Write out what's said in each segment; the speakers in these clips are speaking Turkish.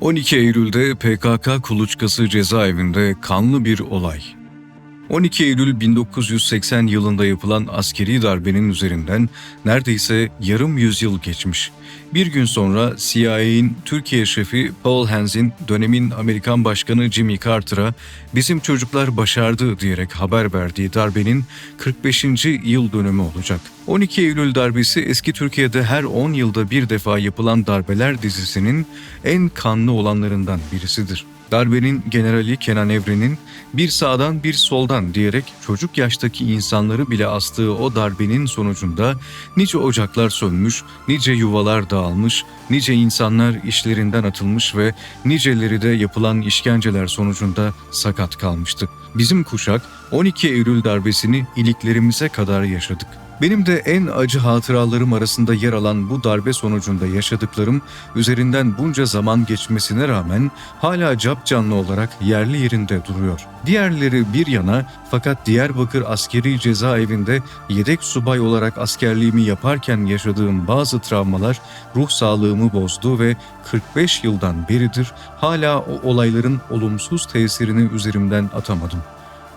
12 Eylül'de PKK kuluçkası cezaevinde kanlı bir olay. 12 Eylül 1980 yılında yapılan askeri darbenin üzerinden neredeyse yarım yüzyıl geçmiş. Bir gün sonra CIA'in Türkiye şefi Paul Hans'in dönemin Amerikan Başkanı Jimmy Carter'a bizim çocuklar başardı diyerek haber verdiği darbenin 45. yıl dönümü olacak. 12 Eylül darbesi eski Türkiye'de her 10 yılda bir defa yapılan darbeler dizisinin en kanlı olanlarından birisidir. Darbenin generali Kenan Evren'in bir sağdan bir soldan diyerek çocuk yaştaki insanları bile astığı o darbenin sonucunda nice ocaklar sönmüş, nice yuvalar dağılmış, nice insanlar işlerinden atılmış ve niceleri de yapılan işkenceler sonucunda sakat kalmıştı. Bizim kuşak 12 Eylül darbesini iliklerimize kadar yaşadık. Benim de en acı hatıralarım arasında yer alan bu darbe sonucunda yaşadıklarım üzerinden bunca zaman geçmesine rağmen hala cap canlı olarak yerli yerinde duruyor. Diğerleri bir yana fakat Diyarbakır Askeri Cezaevinde yedek subay olarak askerliğimi yaparken yaşadığım bazı travmalar ruh sağlığımı bozdu ve 45 yıldan beridir hala o olayların olumsuz tesirini üzerimden atamadım.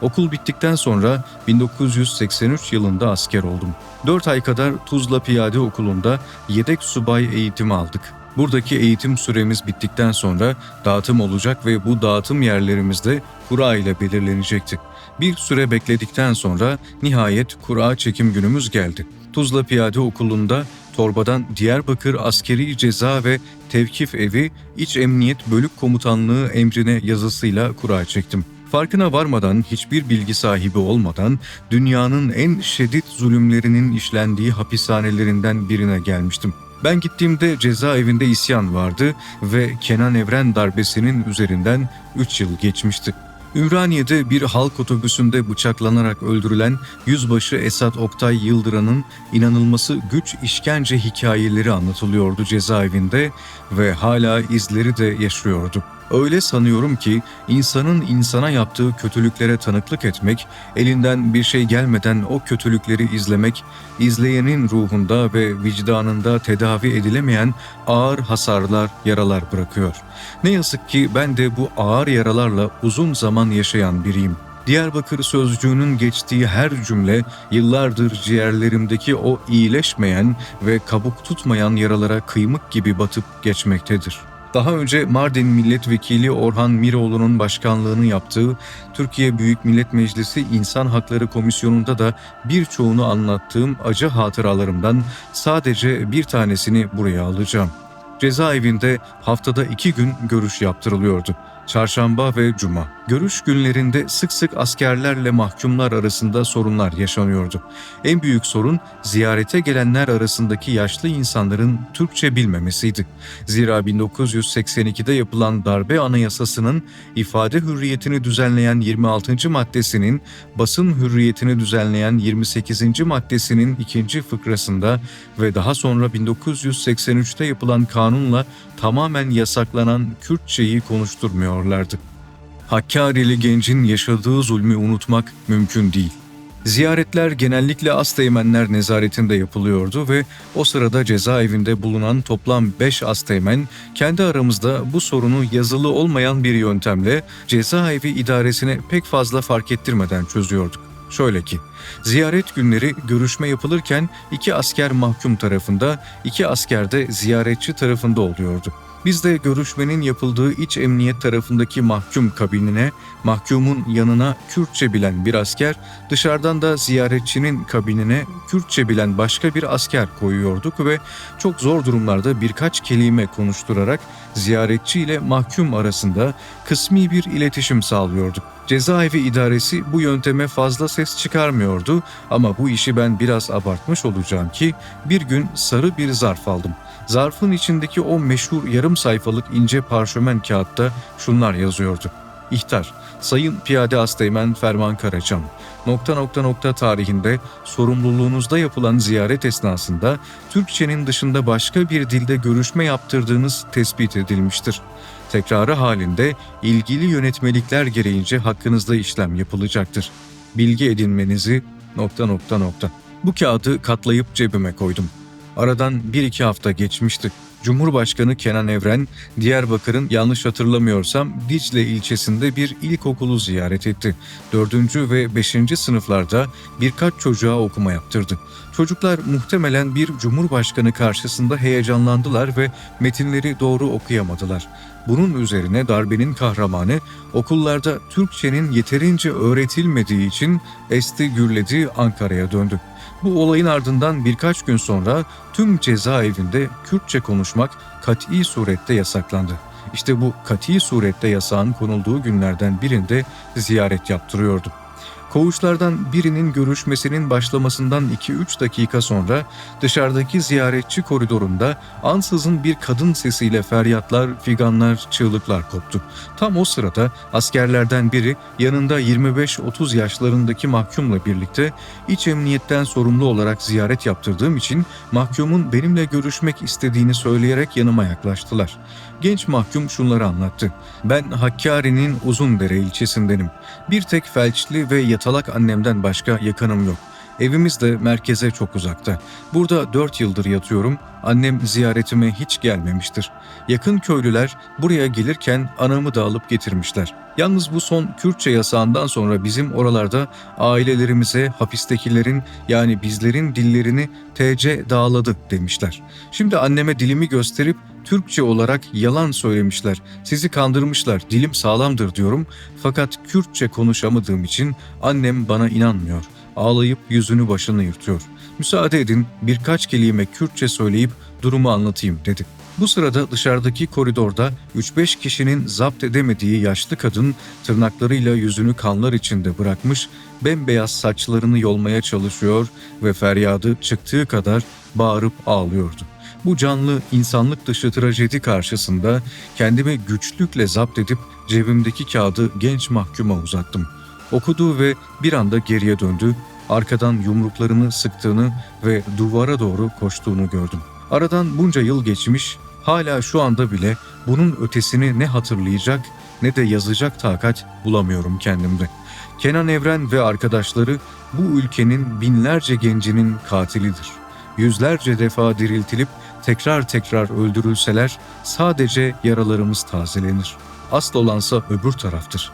Okul bittikten sonra 1983 yılında asker oldum. 4 ay kadar Tuzla Piyade Okulu'nda yedek subay eğitimi aldık. Buradaki eğitim süremiz bittikten sonra dağıtım olacak ve bu dağıtım yerlerimizde kura ile belirlenecekti. Bir süre bekledikten sonra nihayet kura çekim günümüz geldi. Tuzla Piyade Okulu'nda torbadan Diyarbakır Askeri Ceza ve Tevkif Evi İç Emniyet Bölük Komutanlığı emrine yazısıyla kura çektim. Farkına varmadan, hiçbir bilgi sahibi olmadan dünyanın en şiddet zulümlerinin işlendiği hapishanelerinden birine gelmiştim. Ben gittiğimde cezaevinde isyan vardı ve Kenan Evren darbesinin üzerinden 3 yıl geçmişti. Ümraniye'de bir halk otobüsünde bıçaklanarak öldürülen Yüzbaşı Esat Oktay Yıldıran'ın inanılması güç işkence hikayeleri anlatılıyordu cezaevinde ve hala izleri de yaşıyordu. Öyle sanıyorum ki insanın insana yaptığı kötülüklere tanıklık etmek, elinden bir şey gelmeden o kötülükleri izlemek, izleyenin ruhunda ve vicdanında tedavi edilemeyen ağır hasarlar, yaralar bırakıyor. Ne yazık ki ben de bu ağır yaralarla uzun zaman yaşayan biriyim. Diyarbakır sözcüğünün geçtiği her cümle yıllardır ciğerlerimdeki o iyileşmeyen ve kabuk tutmayan yaralara kıymık gibi batıp geçmektedir. Daha önce Mardin Milletvekili Orhan Miroğlu'nun başkanlığını yaptığı Türkiye Büyük Millet Meclisi İnsan Hakları Komisyonu'nda da birçoğunu anlattığım acı hatıralarımdan sadece bir tanesini buraya alacağım. Cezaevinde haftada iki gün görüş yaptırılıyordu. Çarşamba ve Cuma. Görüş günlerinde sık sık askerlerle mahkumlar arasında sorunlar yaşanıyordu. En büyük sorun ziyarete gelenler arasındaki yaşlı insanların Türkçe bilmemesiydi. Zira 1982'de yapılan darbe anayasasının ifade hürriyetini düzenleyen 26. maddesinin basın hürriyetini düzenleyen 28. maddesinin ikinci fıkrasında ve daha sonra 1983'te yapılan kanunla tamamen yasaklanan Kürtçeyi konuşturmuyorlardı. Hakkari'li gencin yaşadığı zulmü unutmak mümkün değil. Ziyaretler genellikle Asteğmenler nezaretinde yapılıyordu ve o sırada cezaevinde bulunan toplam 5 Asteğmen kendi aramızda bu sorunu yazılı olmayan bir yöntemle cezaevi idaresine pek fazla fark ettirmeden çözüyorduk. Şöyle ki, ziyaret günleri görüşme yapılırken iki asker mahkum tarafında, iki asker de ziyaretçi tarafında oluyordu. Biz de görüşmenin yapıldığı iç emniyet tarafındaki mahkum kabinine, mahkumun yanına Kürtçe bilen bir asker, dışarıdan da ziyaretçinin kabinine Kürtçe bilen başka bir asker koyuyorduk ve çok zor durumlarda birkaç kelime konuşturarak ziyaretçi ile mahkum arasında kısmi bir iletişim sağlıyorduk. Cezaevi idaresi bu yönteme fazla ses çıkarmıyordu ama bu işi ben biraz abartmış olacağım ki bir gün sarı bir zarf aldım. Zarfın içindeki o meşhur yarım sayfalık ince parşömen kağıtta şunlar yazıyordu. İhtar, Sayın Piyade Asteğmen Ferman Karacan, nokta nokta nokta tarihinde sorumluluğunuzda yapılan ziyaret esnasında Türkçenin dışında başka bir dilde görüşme yaptırdığınız tespit edilmiştir. Tekrarı halinde ilgili yönetmelikler gereğince hakkınızda işlem yapılacaktır. Bilgi edinmenizi nokta nokta nokta. Bu kağıdı katlayıp cebime koydum. Aradan bir iki hafta geçmişti. Cumhurbaşkanı Kenan Evren, Diyarbakır'ın yanlış hatırlamıyorsam Dicle ilçesinde bir ilkokulu ziyaret etti. 4. ve 5. sınıflarda birkaç çocuğa okuma yaptırdı. Çocuklar muhtemelen bir cumhurbaşkanı karşısında heyecanlandılar ve metinleri doğru okuyamadılar. Bunun üzerine darbenin kahramanı okullarda Türkçenin yeterince öğretilmediği için esti gürledi Ankara'ya döndü. Bu olayın ardından birkaç gün sonra tüm cezaevinde Kürtçe konuşmak kat'i surette yasaklandı. İşte bu kat'i surette yasağın konulduğu günlerden birinde ziyaret yaptırıyordum. Koğuşlardan birinin görüşmesinin başlamasından 2-3 dakika sonra dışarıdaki ziyaretçi koridorunda ansızın bir kadın sesiyle feryatlar, figanlar, çığlıklar koptu. Tam o sırada askerlerden biri yanında 25-30 yaşlarındaki mahkumla birlikte iç emniyetten sorumlu olarak ziyaret yaptırdığım için mahkumun benimle görüşmek istediğini söyleyerek yanıma yaklaştılar. Genç mahkum şunları anlattı. Ben Hakkari'nin Uzundere ilçesindenim. Bir tek felçli ve yatalak annemden başka yakınım yok. Evimiz de merkeze çok uzakta. Burada dört yıldır yatıyorum. Annem ziyaretime hiç gelmemiştir. Yakın köylüler buraya gelirken anamı da alıp getirmişler. Yalnız bu son Kürtçe yasağından sonra bizim oralarda ailelerimize hapistekilerin yani bizlerin dillerini TC dağladı demişler. Şimdi anneme dilimi gösterip Türkçe olarak yalan söylemişler. Sizi kandırmışlar. Dilim sağlamdır diyorum. Fakat Kürtçe konuşamadığım için annem bana inanmıyor. Ağlayıp yüzünü başını yırtıyor. Müsaade edin birkaç kelime Kürtçe söyleyip durumu anlatayım dedi. Bu sırada dışarıdaki koridorda 3-5 kişinin zapt edemediği yaşlı kadın tırnaklarıyla yüzünü kanlar içinde bırakmış, bembeyaz saçlarını yolmaya çalışıyor ve feryadı çıktığı kadar bağırıp ağlıyordu. Bu canlı insanlık dışı trajedi karşısında kendimi güçlükle zapt edip cebimdeki kağıdı genç mahkuma uzattım. Okudu ve bir anda geriye döndü, arkadan yumruklarını sıktığını ve duvara doğru koştuğunu gördüm. Aradan bunca yıl geçmiş, hala şu anda bile bunun ötesini ne hatırlayacak ne de yazacak takat bulamıyorum kendimde. Kenan Evren ve arkadaşları bu ülkenin binlerce gencinin katilidir. Yüzlerce defa diriltilip tekrar tekrar öldürülseler sadece yaralarımız tazelenir. Asıl olansa öbür taraftır.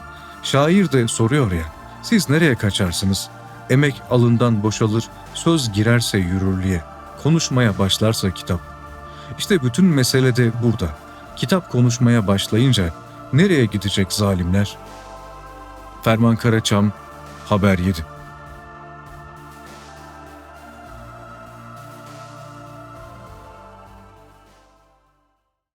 Şair de soruyor ya, siz nereye kaçarsınız? Emek alından boşalır, söz girerse yürürlüğe, konuşmaya başlarsa kitap. İşte bütün mesele de burada. Kitap konuşmaya başlayınca nereye gidecek zalimler? Ferman Karaçam, Haber 7